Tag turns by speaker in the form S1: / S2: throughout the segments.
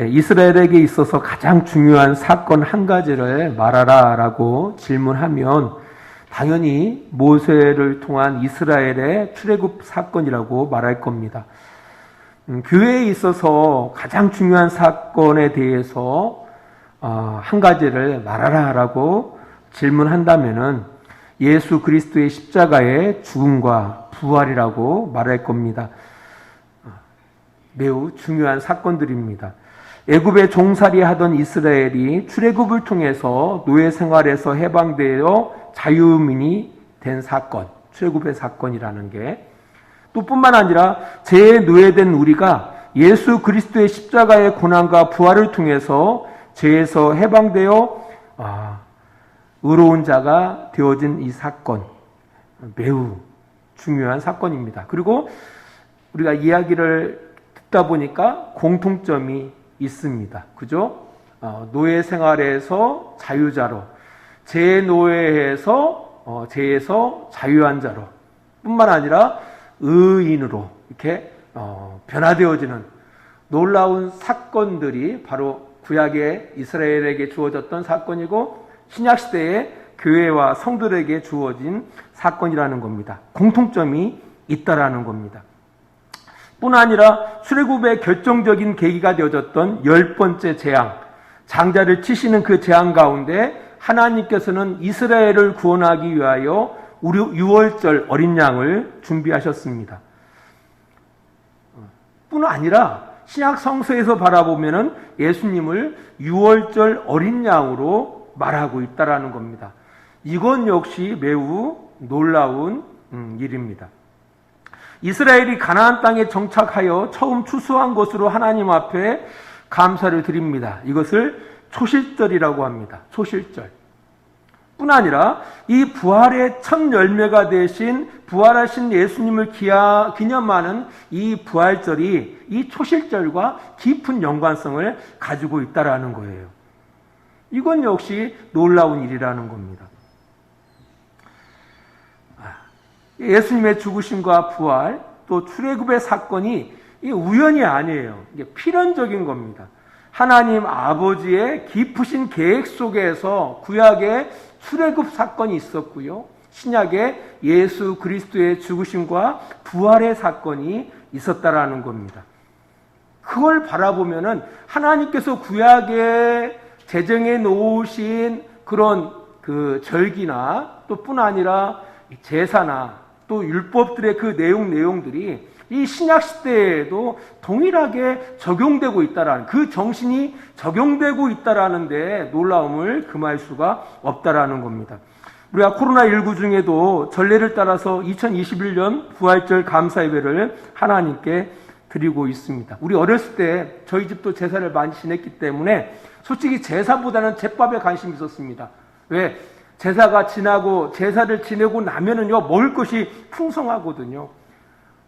S1: 예, 이스라엘에게 있어서 가장 중요한 사건 한 가지를 말하라라고 질문하면 당연히 모세를 통한 이스라엘의 출애굽 사건이라고 말할 겁니다. 음, 교회에 있어서 가장 중요한 사건에 대해서 어, 한 가지를 말하라라고 질문한다면은 예수 그리스도의 십자가의 죽음과 부활이라고 말할 겁니다. 어, 매우 중요한 사건들입니다. 애굽에 종살이 하던 이스라엘이 출애굽을 통해서 노예 생활에서 해방되어 자유민이 된 사건, 출애굽의 사건이라는 게 또 뿐만 아니라 재노예된 우리가 예수 그리스도의 십자가의 고난과 부활을 통해서 죄에서 해방되어 아, 의로운 자가 되어진 이 사건 매우 중요한 사건입니다. 그리고 우리가 이야기를 듣다 보니까 공통점이 있습니다. 그죠? 어, 노예 생활에서 자유자로, 재노예에서 어, 재에서 자유한 자로, 뿐만 아니라 의인으로 이렇게 어, 변화되어지는 놀라운 사건들이 바로 구약의 이스라엘에게 주어졌던 사건이고 신약 시대의 교회와 성들에게 주어진 사건이라는 겁니다. 공통점이 있다라는 겁니다. 뿐 아니라 출애굽의 결정적인 계기가 되어졌던 열 번째 재앙, 장자를 치시는 그 재앙 가운데 하나님께서는 이스라엘을 구원하기 위하여 우리 6월절 어린 양을 준비하셨습니다. 뿐 아니라 신약 성서에서 바라보면은 예수님을 6월절 어린 양으로 말하고 있다라는 겁니다. 이건 역시 매우 놀라운 음, 일입니다. 이스라엘이 가나안 땅에 정착하여 처음 추수한 것으로 하나님 앞에 감사를 드립니다. 이것을 초실절이라고 합니다. 초실절. 뿐 아니라 이 부활의 첫 열매가 되신 부활하신 예수님을 기하, 기념하는 이 부활절이 이 초실절과 깊은 연관성을 가지고 있다라는 거예요. 이건 역시 놀라운 일이라는 겁니다. 예수님의 죽으심과 부활 또 출애굽의 사건이 우연이 아니에요. 이게 필연적인 겁니다. 하나님 아버지의 깊으신 계획 속에서 구약의 출애굽 사건이 있었고요. 신약에 예수 그리스도의 죽으심과 부활의 사건이 있었다라는 겁니다. 그걸 바라보면은 하나님께서 구약에 제정해 놓으신 그런 그 절기나 또 뿐 아니라 제사나 또 율법들의 그 내용 내용들이 이 신약 시대에도 동일하게 적용되고 있다라는 그 정신이 적용되고 있다라는 데 놀라움을 금할 수가 없다라는 겁니다. 우리가 코로나19 중에도 전례를 따라서 2021년 부활절 감사 예배를 하나님께 드리고 있습니다. 우리 어렸을 때 저희 집도 제사를 많이 지냈기 때문에 솔직히 제사보다는 제밥에 관심이 있었습니다. 왜? 제사가 지나고 제사를 지내고 나면은요 먹을 것이 풍성하거든요.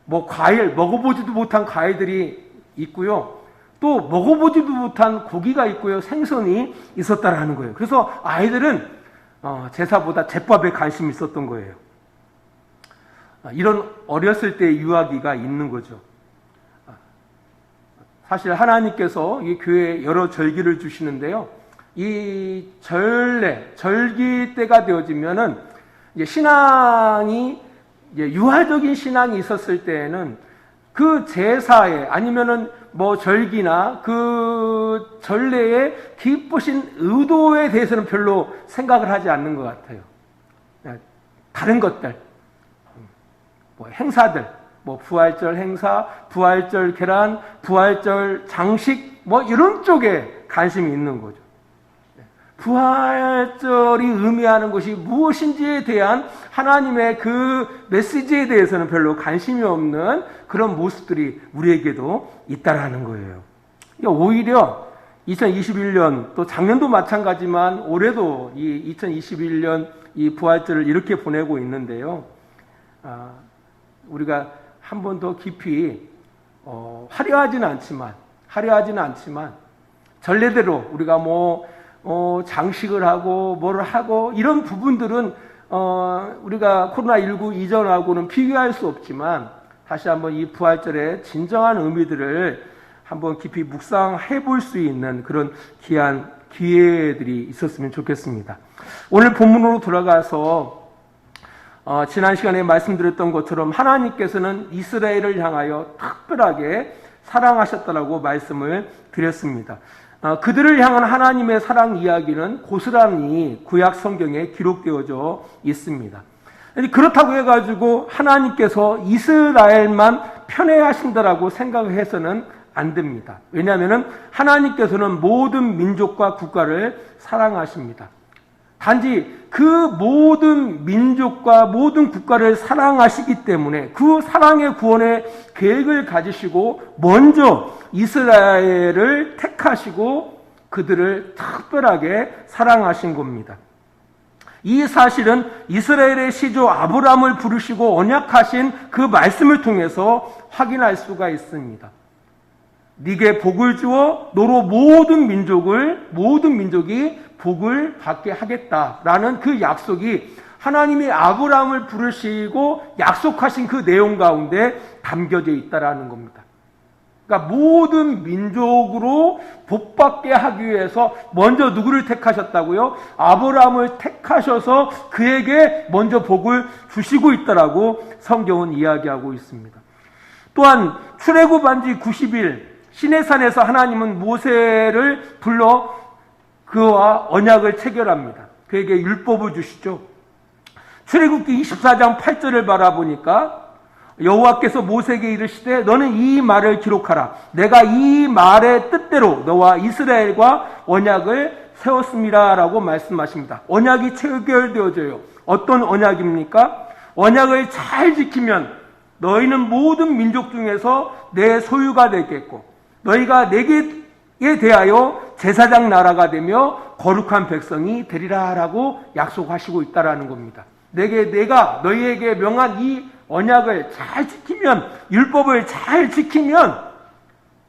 S1: 뭐 과일 먹어보지도 못한 과일들이 있고요. 또 먹어보지도 못한 고기가 있고요. 생선이 있었다라는 거예요. 그래서 아이들은 어, 제사보다 제밥에 관심이 있었던 거예요. 아, 이런 어렸을 때 유아기가 있는 거죠. 아, 사실 하나님께서 이 교회에 여러 절기를 주시는데요. 이 절례, 절기 때가 되어지면은 이제 신앙이 이제 유화적인 신앙이 있었을 때에는 그 제사에 아니면은 뭐 절기나 그 전례의 기쁘신 의도에 대해서는 별로 생각을 하지 않는 것 같아요. 다른 것들, 뭐 행사들, 뭐 부활절 행사, 부활절 계란, 부활절 장식, 뭐 이런 쪽에 관심이 있는 거죠. 부활절이 의미하는 것이 무엇인지에 대한 하나님의 그 메시지에 대해서는 별로 관심이 없는 그런 모습들이 우리에게도 있다라는 거예요. 그러니까 오히려 2021년 또 작년도 마찬가지만 올해도 이 2021년 이 부활절을 이렇게 보내고 있는데요. 아, 우리가 한 번 더 깊이 어, 화려하지는 않지만 화려하지는 않지만 전례대로 우리가 뭐 어, 장식을 하고 뭐를 하고 이런 부분들은 어, 우리가 코로나19 이전하고는 비교할 수 없지만 다시 한번 이 부활절의 진정한 의미들을 한번 깊이 묵상해 볼 수 있는 그런 귀한 기회들이 있었으면 좋겠습니다. 오늘 본문으로 돌아가서 어, 지난 시간에 말씀드렸던 것처럼 하나님께서는 이스라엘을 향하여 특별하게 사랑하셨다라고 말씀을 드렸습니다. 어, 그들을 향한 하나님의 사랑 이야기는 고스란히 구약 성경에 기록되어져 있습니다. 그렇다고 해가지고 하나님께서 이스라엘만 편애하신다라고 생각해서는 안 됩니다. 왜냐하면 하나님께서는 모든 민족과 국가를 사랑하십니다. 단지 그 모든 민족과 모든 국가를 사랑하시기 때문에 그 사랑의 구원의 계획을 가지시고 먼저 이스라엘을 택하시고 그들을 특별하게 사랑하신 겁니다. 이 사실은 이스라엘의 시조 아브라함을 부르시고 언약하신 그 말씀을 통해서 확인할 수가 있습니다. 네게 복을 주어 너로 모든 민족을 모든 민족이 복을 받게 하겠다라는 그 약속이 하나님이 아브라함을 부르시고 약속하신 그 내용 가운데 담겨져 있다라는 겁니다. 그러니까 모든 민족으로 복받게 하기 위해서 먼저 누구를 택하셨다고요? 아브라함을 택하셔서 그에게 먼저 복을 주시고 있다라고 성경은 이야기하고 있습니다. 또한 출애굽 반지 90일 시내산에서 하나님은 모세를 불러 그와 언약을 체결합니다. 그에게 율법을 주시죠. 출애굽기 24장 8절을 바라보니까 여호와께서 모세에게 이르시되 너는 이 말을 기록하라. 내가 이 말의 뜻대로 너와 이스라엘과 언약을 세웠습니다라고 말씀하십니다. 언약이 체결되어져요. 어떤 언약입니까? 언약을 잘 지키면 너희는 모든 민족 중에서 내 소유가 되겠고 너희가 내게 대하여 제사장 나라가 되며 거룩한 백성이 되리라라고 약속하시고 있다라는 겁니다. 내게 내가 너희에게 명한 이 언약을 잘 지키면 율법을 잘 지키면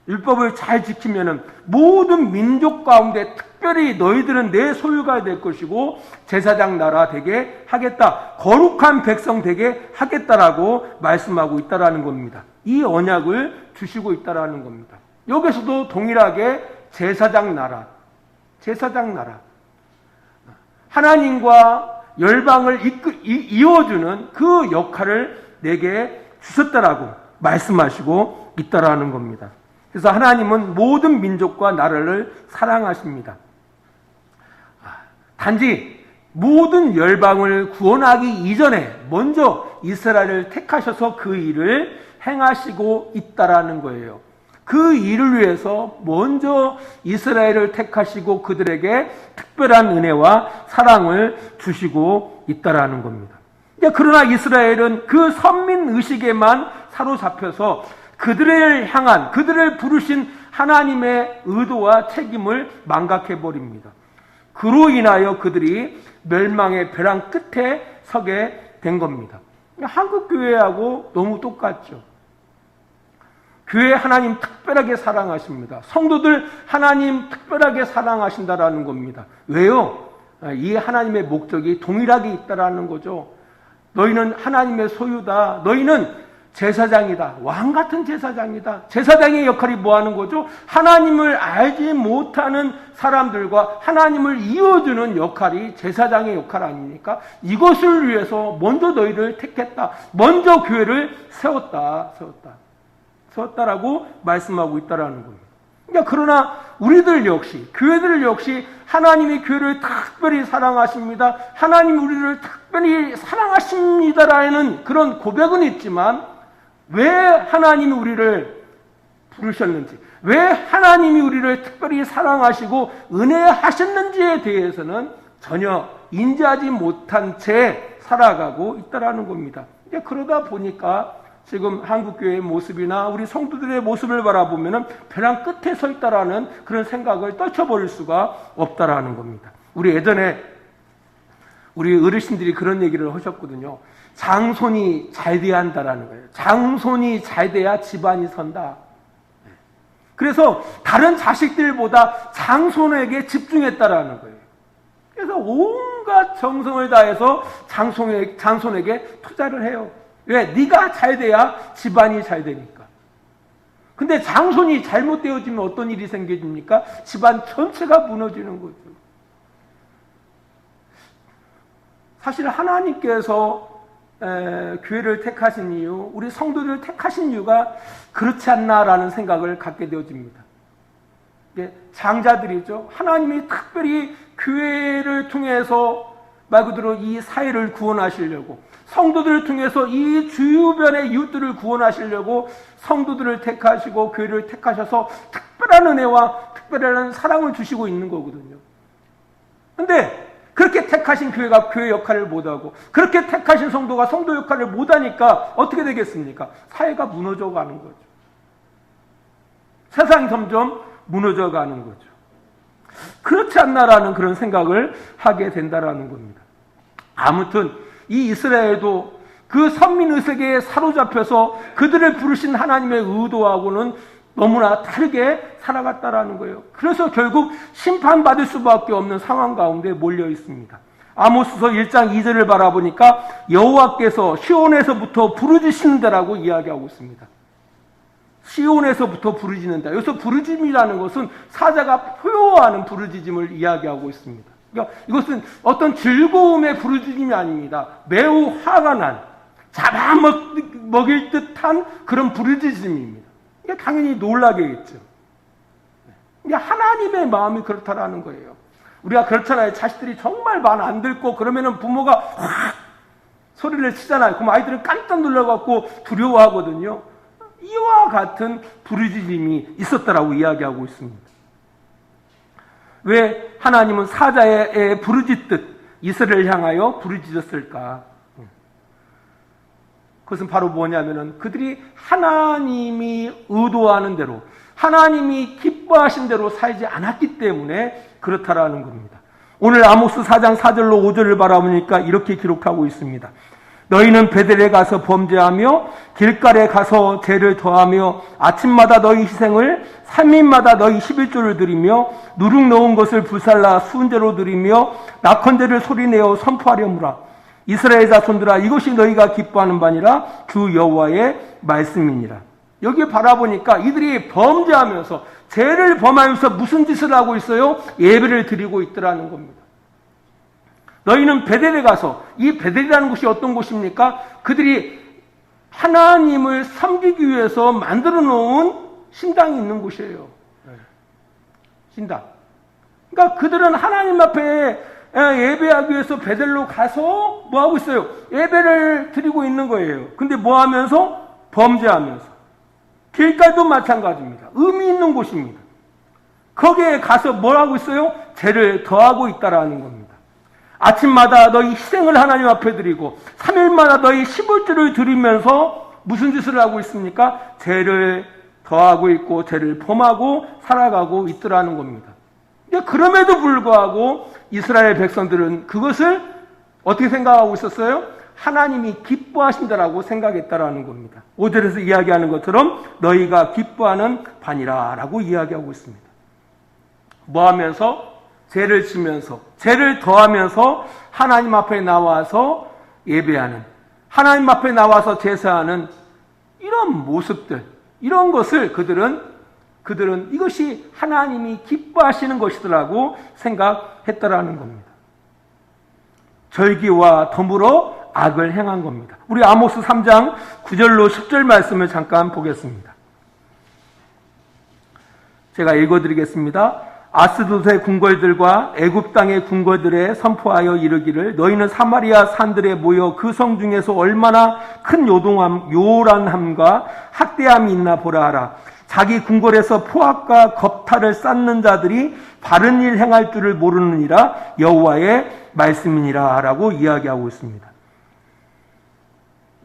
S1: 율법을 잘 지키면은 모든 민족 가운데 특별히 너희들은 내 소유가 될 것이고 제사장 나라 되게 하겠다. 거룩한 백성 되게 하겠다라고 말씀하고 있다라는 겁니다. 이 언약을 주시고 있다라는 겁니다. 여기서도 동일하게 제사장 나라, 제사장 나라. 하나님과 열방을 이끄, 이어주는 그 역할을 내게 주셨다라고 말씀하시고 있다라는 겁니다. 그래서 하나님은 모든 민족과 나라를 사랑하십니다. 아, 단지 모든 열방을 구원하기 이전에 먼저 이스라엘을 택하셔서 그 일을 행하시고 있다라는 거예요. 그 일을 위해서 먼저 이스라엘을 택하시고 그들에게 특별한 은혜와 사랑을 주시고 있다라는 겁니다. 그러나 이스라엘은 그 선민 의식에만 사로잡혀서 그들을 향한 그들을 부르신 하나님의 의도와 책임을 망각해 버립니다. 그로 인하여 그들이 멸망의 벼랑 끝에 서게 된 겁니다. 한국 교회하고 너무 똑같죠. 교회 하나님 특별하게 사랑하십니다. 성도들 하나님 특별하게 사랑하신다라는 겁니다. 왜요? 이 하나님의 목적이 동일하게 있다라는 거죠. 너희는 하나님의 소유다. 너희는 제사장이다. 왕 같은 제사장이다. 제사장의 역할이 뭐 하는 거죠? 하나님을 알지 못하는 사람들과 하나님을 이어주는 역할이 제사장의 역할 아닙니까? 이것을 위해서 먼저 너희를 택했다. 먼저 교회를 세웠다. 세웠다. 세웠다라고 말씀하고 있다라는 겁니다. 그러니까 그러나 우리들 역시 교회들 역시 하나님이 교회를 특별히 사랑하십니다. 하나님 우리를 특별히 사랑하십니다라는 그런 고백은 있지만 왜 하나님이 우리를 부르셨는지, 왜 하나님이 우리를 특별히 사랑하시고 은혜하셨는지에 대해서는 전혀 인지하지 못한 채 살아가고 있다라는 겁니다. 그러다 보니까 지금 한국교회의 모습이나 우리 성도들의 모습을 바라보면 벼랑 끝에 서 있다라는 그런 생각을 떨쳐버릴 수가 없다라는 겁니다. 우리 예전에 우리 어르신들이 그런 얘기를 하셨거든요. 장손이 잘 돼야 한다라는 거예요. 장손이 잘 돼야 집안이 선다. 그래서 다른 자식들보다 장손에게 집중했다라는 거예요. 그래서 온갖 정성을 다해서 장손에, 장손에게 투자를 해요. 왜? 네가 잘 돼야 집안이 잘 되니까. 근데 장손이 잘못되어지면 어떤 일이 생겨집니까? 집안 전체가 무너지는 거죠. 사실 하나님께서 에, 교회를 택하신 이유, 우리 성도들을 택하신 이유가 그렇지 않나라는 생각을 갖게 되어집니다. 장자들이죠. 하나님이 특별히 교회를 통해서 말 그대로 이 사회를 구원하시려고 성도들을 통해서 이 주변의 이웃들을 구원하시려고 성도들을 택하시고 교회를 택하셔서 특별한 은혜와 특별한 사랑을 주시고 있는 거거든요. 근데 그렇게 택하신 교회가 교회 역할을 못하고 그렇게 택하신 성도가 성도 역할을 못하니까 어떻게 되겠습니까? 사회가 무너져 가는 거죠. 세상이 점점 무너져 가는 거죠. 그렇지 않나라는 그런 생각을 하게 된다라는 겁니다. 아무튼 이 이스라엘도 그 선민 의식에 사로잡혀서 그들을 부르신 하나님의 의도하고는 너무나 다르게 살아갔다라는 거예요. 그래서 결국 심판받을 수밖에 없는 상황 가운데 몰려 있습니다. 아모스서 1장 2절을 바라보니까 여호와께서 시온에서부터 부르짖으신다라고 이야기하고 있습니다. 시온에서부터 부르짖는다. 여기서 부르짖음이라는 것은 사자가 포효하는 부르짖음을 이야기하고 있습니다. 그러니까 이것은 어떤 즐거움의 부르짖음이 아닙니다. 매우 화가 난 잡아먹일 듯한 그런 부르짖음입니다. 이게 당연히 놀라게겠죠. 이게 하나님의 마음이 그렇다라는 거예요. 우리가 그렇잖아요. 자식들이 정말 말 안 듣고 그러면은 부모가 확 소리를 치잖아요. 그럼 아이들은 깜짝 놀라갖고 두려워하거든요. 이와 같은 부르짖음이 있었다라고 이야기하고 있습니다. 왜 하나님은 사자의 부르짖듯 이스라엘을 향하여 부르짖었을까? 그것은 바로 뭐냐면은 그들이 하나님이 의도하는 대로 하나님이 기뻐하신 대로 살지 않았기 때문에 그렇다라는 겁니다. 오늘 아모스 4장 4절로 5절을 바라보니까 이렇게 기록하고 있습니다. 너희는 베델에 가서 범죄하며 길가에 가서 죄를 더하며 아침마다 너희 희생을 3일마다 너희 11조를 드리며 누룩 넣은 것을 불살라 수은제로 드리며 낙헌제를 소리내어 선포하려무라. 이스라엘 자손들아 이것이 너희가 기뻐하는 바니라 주 여호와의 말씀이니라. 여기 바라보니까 이들이 범죄하면서 죄를 범하면서 무슨 짓을 하고 있어요? 예배를 드리고 있더라는 겁니다. 너희는 베델에 가서 이 베델이라는 곳이 어떤 곳입니까? 그들이 하나님을 섬기기 위해서 만들어 놓은 신당이 있는 곳이에요. 신당. 그러니까 그들은 하나님 앞에 예배하기 위해서 베델로 가서 뭐 하고 있어요? 예배를 드리고 있는 거예요. 근데 뭐 하면서? 범죄하면서. 길가도 마찬가지입니다. 의미 있는 곳입니다. 거기에 가서 뭘 하고 있어요? 죄를 더하고 있다라는 겁니다. 아침마다 너희 희생을 하나님 앞에 드리고 3일마다 너희 15주를 드리면서 무슨 짓을 하고 있습니까? 죄를 더하고 있고 죄를 범하고 살아가고 있더라는 겁니다. 그럼에도 불구하고 이스라엘 백성들은 그것을 어떻게 생각하고 있었어요? 하나님이 기뻐하신다라고 생각했다라는 겁니다. 5절에서 이야기하는 것처럼 너희가 기뻐하는 반이라라고 이야기하고 있습니다. 뭐 하면서 죄를 지면서 죄를 더하면서 하나님 앞에 나와서 예배하는 하나님 앞에 나와서 제사하는 이런 모습들 이런 것을 그들은 그들은 이것이 하나님이 기뻐하시는 것이더라고 생각했더라는 겁니다. 절기와 더불어 악을 행한 겁니다. 우리 아모스 3장 9절로 10절 말씀을 잠깐 보겠습니다. 제가 읽어드리겠습니다. 아스도의 궁궐들과 애굽 땅의 궁궐들에 선포하여 이르기를 너희는 사마리아 산들에 모여 그 성 중에서 얼마나 큰 요동함 요란함과 학대함이 있나 보라 하라 자기 궁궐에서 포악과 겁탈을 쌓는 자들이 바른 일 행할 줄을 모르느니라 여호와의 말씀이니라라고 이야기하고 있습니다.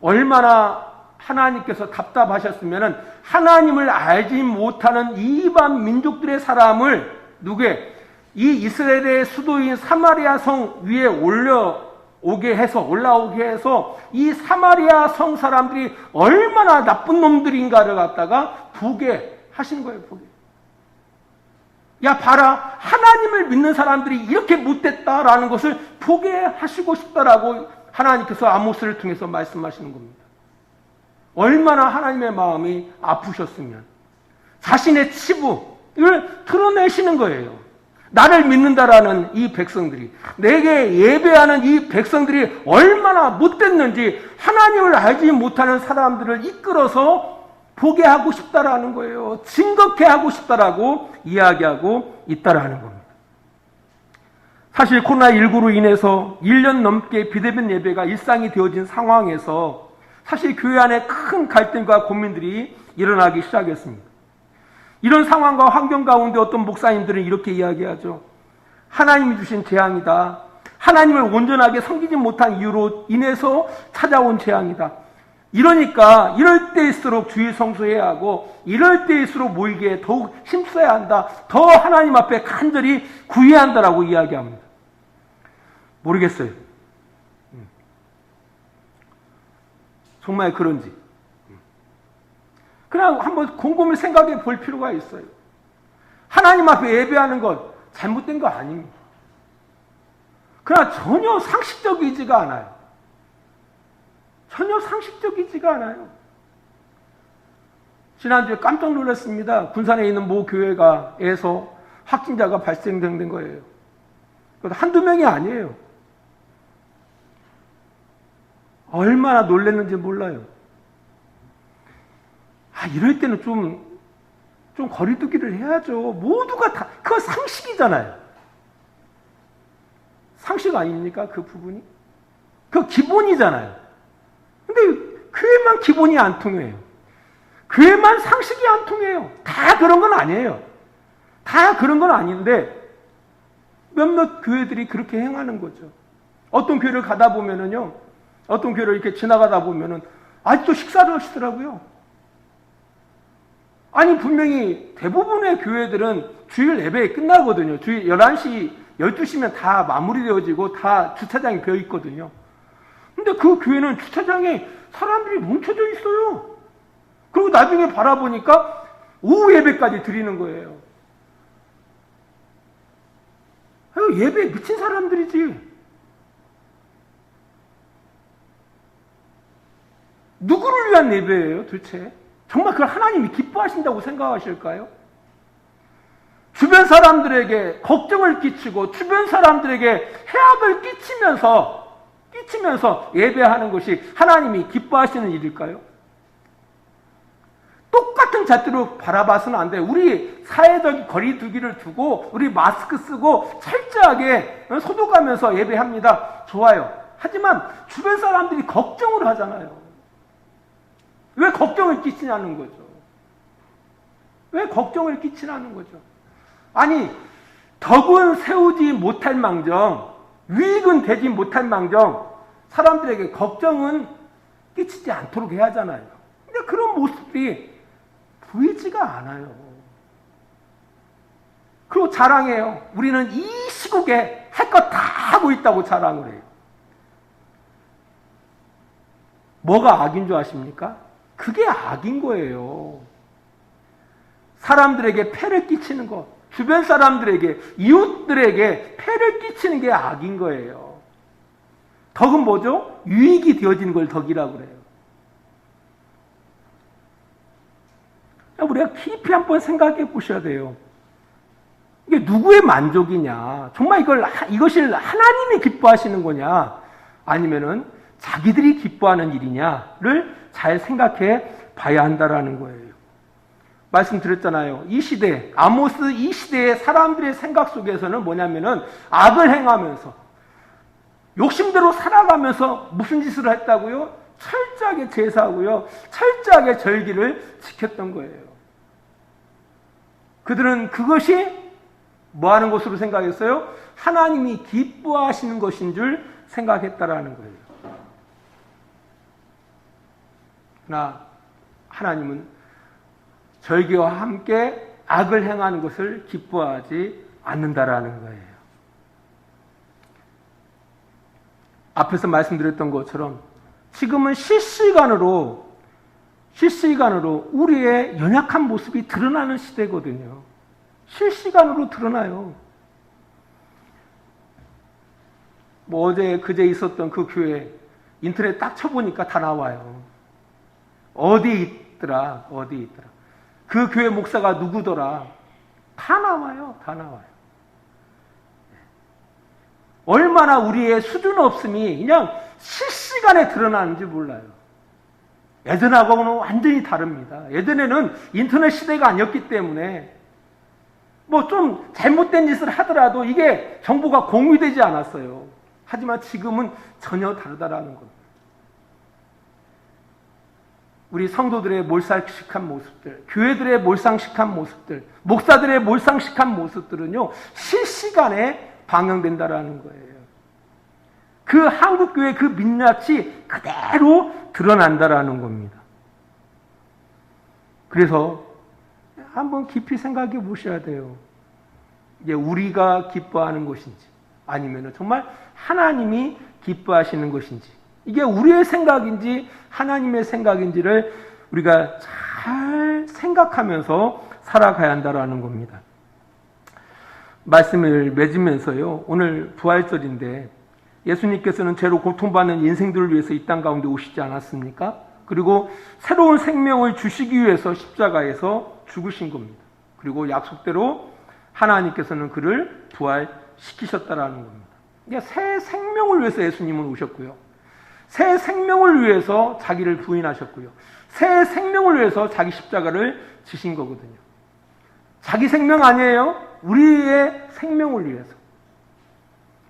S1: 얼마나 하나님께서 답답하셨으면 하나님을 알지 못하는 이반 민족들의 사람을 누구의 이 이스라엘의 수도인 사마리아 성 위에 올려 오게 해서 올라오게 해서 이 사마리아 성 사람들이 얼마나 나쁜 놈들인가를 갖다가 보게 하신 거예요, 보게. 야, 봐라. 하나님을 믿는 사람들이 이렇게 못됐다라는 것을 보게 하시고 싶다라고 하나님께서 아모스를 통해서 말씀하시는 겁니다. 얼마나 하나님의 마음이 아프셨으면. 자신의 치부 를 드러내시는 거예요. 나를 믿는다라는 이 백성들이, 내게 예배하는 이 백성들이 얼마나 못됐는지 하나님을 알지 못하는 사람들을 이끌어서 보게 하고 싶다라는 거예요. 증거케 하고 싶다라고 이야기하고 있다라는 겁니다. 사실 코로나19로 인해서 1년 넘게 비대면 예배가 일상이 되어진 상황에서 사실 교회 안에 큰 갈등과 고민들이 일어나기 시작했습니다. 이런 상황과 환경 가운데 어떤 목사님들은 이렇게 이야기하죠. 하나님이 주신 재앙이다. 하나님을 온전하게 섬기지 못한 이유로 인해서 찾아온 재앙이다. 이러니까 이럴 때일수록 주의 성소해야 하고 이럴 때일수록 모이기에 더욱 힘써야 한다. 더 하나님 앞에 간절히 구해야 한다라고 이야기합니다. 모르겠어요. 음. 정말 그런지. 그냥 한번 곰곰이 생각해 볼 필요가 있어요. 하나님 앞에 예배하는 것 잘못된 거 아닙니다. 그러나 전혀 상식적이지가 않아요. 전혀 상식적이지가 않아요. 지난주에 깜짝 놀랐습니다. 군산에 있는 모 교회가에서 확진자가 발생된 거예요. 한두 명이 아니에요. 얼마나 놀랐는지 몰라요. 아, 이럴 때는 좀, 좀 거리두기를 해야죠. 모두가 다, 그거 상식이잖아요. 상식 아닙니까? 그 부분이? 그 기본이잖아요. 근데 교회만 기본이 안 통해요. 교회만 상식이 안 통해요. 다 그런 건 아니에요. 다 그런 건 아닌데, 몇몇 교회들이 그렇게 행하는 거죠. 어떤 교회를 가다 보면은요, 어떤 교회를 이렇게 지나가다 보면은, 아직도 식사를 하시더라고요. 아니, 분명히 대부분의 교회들은 주일 예배 끝나거든요. 주일 11시, 12시면 다 마무리되어지고 다 주차장이 비어 있거든요. 근데 그 교회는 주차장에 사람들이 뭉쳐져 있어요. 그리고 나중에 바라보니까 오후 예배까지 드리는 거예요. 예배에 미친 사람들이지. 누구를 위한 예배예요, 도대체? 정말 그걸 하나님이 기뻐하신다고 생각하실까요? 주변 사람들에게 걱정을 끼치고 주변 사람들에게 해악을 끼치면서 끼치면서 예배하는 것이 하나님이 기뻐하시는 일일까요? 똑같은 잣대로 바라봐서는 안 돼요. 우리 사회적 거리두기를 두고 우리 마스크 쓰고 철저하게 소독하면서 예배합니다. 좋아요. 하지만 주변 사람들이 걱정을 하잖아요. 왜 걱정을 끼치냐는 거죠. 왜 걱정을 끼치냐는 거죠. 아니, 덕은 세우지 못할 망정, 유익은 되지 못할 망정, 사람들에게 걱정은 끼치지 않도록 해야 하잖아요. 근데 그런 모습이 보이지가 않아요. 그리고 자랑해요. 우리는 이 시국에 할 것 다 하고 있다고 자랑을 해요. 뭐가 악인 줄 아십니까? 그게 악인 거예요. 사람들에게 폐를 끼치는 것, 주변 사람들에게, 이웃들에게 폐를 끼치는 게 악인 거예요. 덕은 뭐죠? 유익이 되어지는 걸 덕이라고 그래요. 우리가 깊이 한번 생각해 보셔야 돼요. 이게 누구의 만족이냐? 정말 이걸, 이것을 하나님이 기뻐하시는 거냐? 아니면은 자기들이 기뻐하는 일이냐를 잘 생각해 봐야 한다라는 거예요. 말씀드렸잖아요. 이 시대, 아모스 이 시대의 사람들의 생각 속에서는 뭐냐면은 악을 행하면서 욕심대로 살아가면서 무슨 짓을 했다고요? 철저하게 제사하고요. 철저하게 절기를 지켰던 거예요. 그들은 그것이 뭐 하는 것으로 생각했어요? 하나님이 기뻐하시는 것인 줄 생각했다라는 거예요. 그러나 하나님은 절기와 함께 악을 행하는 것을 기뻐하지 않는다라는 거예요. 앞에서 말씀드렸던 것처럼 지금은 실시간으로 실시간으로 우리의 연약한 모습이 드러나는 시대거든요. 실시간으로 드러나요. 뭐 어제 그제 있었던 그 교회 인터넷 딱 쳐보니까 다 나와요. 어디 있더라, 어디 있더라. 그 교회 목사가 누구더라. 다 나와요. 다 나와요. 얼마나 우리의 수준 없음이 그냥 실시간에 드러나는지 몰라요. 예전하고는 완전히 다릅니다. 예전에는 인터넷 시대가 아니었기 때문에 뭐 좀 잘못된 짓을 하더라도 이게 정보가 공유되지 않았어요. 하지만 지금은 전혀 다르다라는 겁니다. 우리 성도들의 몰상식한 모습들, 교회들의 몰상식한 모습들, 목사들의 몰상식한 모습들은요, 실시간에 방영된다라는 거예요. 그 한국교회 그 민낯이 그대로 드러난다라는 겁니다. 그래서 한번 깊이 생각해 보셔야 돼요. 이제 우리가 기뻐하는 것인지, 아니면 정말 하나님이 기뻐하시는 것인지, 이게 우리의 생각인지 하나님의 생각인지를 우리가 잘 생각하면서 살아가야 한다라는 겁니다. 말씀을 맺으면서요. 오늘 부활절인데 예수님께서는 죄로 고통받는 인생들을 위해서 이 땅 가운데 오시지 않았습니까? 그리고 새로운 생명을 주시기 위해서 십자가에서 죽으신 겁니다. 그리고 약속대로 하나님께서는 그를 부활시키셨다라는 겁니다. 그러니까 새 생명을 위해서 예수님은 오셨고요. 새 생명을 위해서 자기를 부인하셨고요. 새 생명을 위해서 자기 십자가를 지신 거거든요. 자기 생명 아니에요? 우리의 생명을 위해서.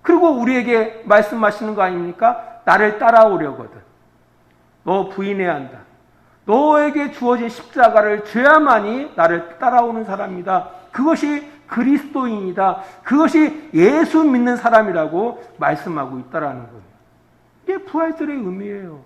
S1: 그리고 우리에게 말씀하시는 거 아닙니까? 나를 따라오려거든. 너 부인해야 한다. 너에게 주어진 십자가를 져야만이 나를 따라오는 사람이다. 그것이 그리스도인이다. 그것이 예수 믿는 사람이라고 말씀하고 있다라는 거예요. 이게 부활절의 의미예요.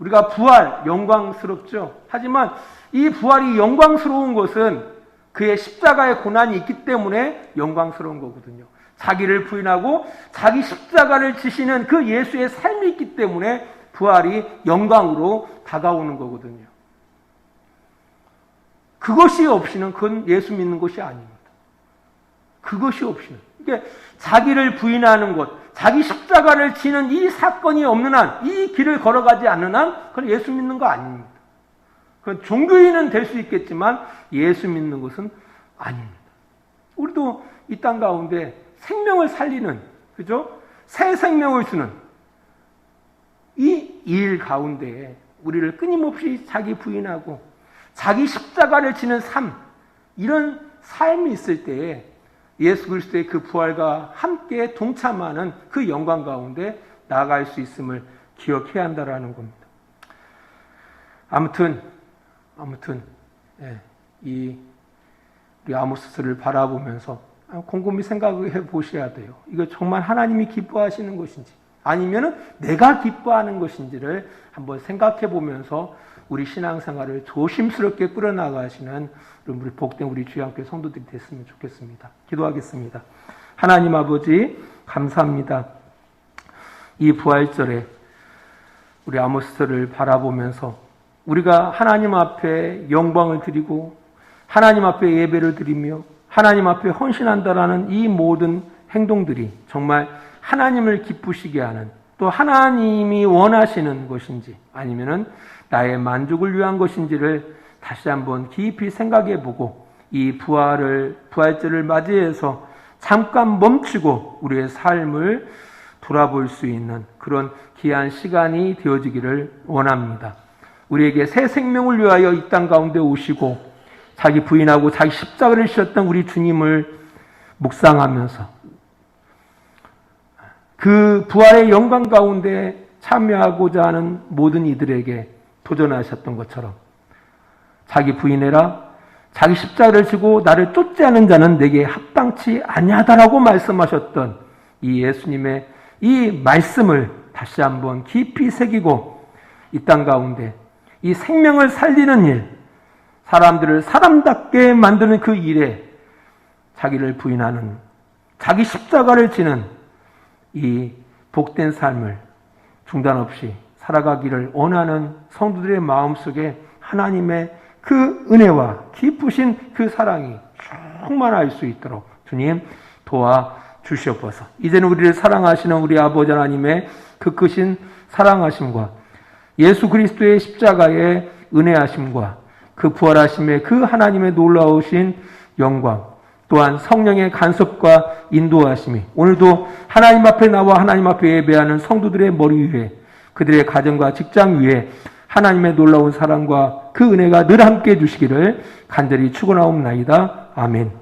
S1: 우리가 부활 영광스럽죠. 하지만 이 부활이 영광스러운 것은 그의 십자가의 고난이 있기 때문에 영광스러운 거거든요. 자기를 부인하고 자기 십자가를 지시는 그 예수의 삶이 있기 때문에 부활이 영광으로 다가오는 거거든요. 그것이 없이는 그건 예수 믿는 것이 아닙니다. 그것이 없이는. 이게 자기를 부인하는 것, 자기 십자가를 지는 이 사건이 없는 한, 이 길을 걸어가지 않는 한, 그건 예수 믿는 거 아닙니다. 그건 종교인은 될 수 있겠지만 예수 믿는 것은 아닙니다. 우리도 이 땅 가운데 생명을 살리는, 그죠? 새 생명을 주는 이 일 가운데 우리를 끊임없이 자기 부인하고 자기 십자가를 지는 삶, 이런 삶이 있을 때에 예수 그리스도의 그 부활과 함께 동참하는 그 영광 가운데 나아갈 수 있음을 기억해야 한다라는 겁니다. 아무튼 아무튼 예, 이 우리 아모스를 바라보면서 곰곰이 생각해 보셔야 돼요. 이거 정말 하나님이 기뻐하시는 것인지 아니면은 내가 기뻐하는 것인지를 한번 생각해 보면서 우리 신앙생활을 조심스럽게 끌어나가시는 우리 복된 우리 주양교 성도들이 됐으면 좋겠습니다. 기도하겠습니다. 하나님 아버지 감사합니다. 이 부활절에 우리 아모스를 바라보면서 우리가 하나님 앞에 영광을 드리고 하나님 앞에 예배를 드리며 하나님 앞에 헌신한다라는 이 모든 행동들이 정말 하나님을 기쁘시게 하는 또 하나님이 원하시는 것인지 아니면은 나의 만족을 위한 것인지를 다시 한번 깊이 생각해 보고 이 부활을 부활절을 맞이해서 잠깐 멈추고 우리의 삶을 돌아볼 수 있는 그런 귀한 시간이 되어지기를 원합니다. 우리에게 새 생명을 위하여 이 땅 가운데 오시고 자기 부인하고 자기 십자가를 지셨던 우리 주님을 묵상하면서 그 부활의 영광 가운데 참여하고자 하는 모든 이들에게 도전하셨던 것처럼 자기 부인해라 자기 십자가를 지고 나를 쫓지 않은 자는 내게 합당치 아니하다라고 말씀하셨던 이 예수님의 이 말씀을 다시 한번 깊이 새기고 이 땅 가운데 이 생명을 살리는 일, 사람들을 사람답게 만드는 그 일에 자기를 부인하는 자기 십자가를 지는 이 복된 삶을 중단 없이 살아가기를 원하는 성도들의 마음 속에 하나님의 그 은혜와 깊으신 그 사랑이 충만할 수 있도록 주님 도와 주시옵소서. 이제는 우리를 사랑하시는 우리 아버지 하나님의 그 크신 사랑하심과 예수 그리스도의 십자가의 은혜하심과 그 부활하심의 그 하나님의 놀라우신 영광, 또한 성령의 간섭과 인도하심이 오늘도 하나님 앞에 나와 하나님 앞에 예배하는 성도들의 머리 위에 그들의 가정과 직장 위에 하나님의 놀라운 사랑과 그 은혜가 늘 함께 해 주시기를 간절히 축원하옵나이다. 아멘.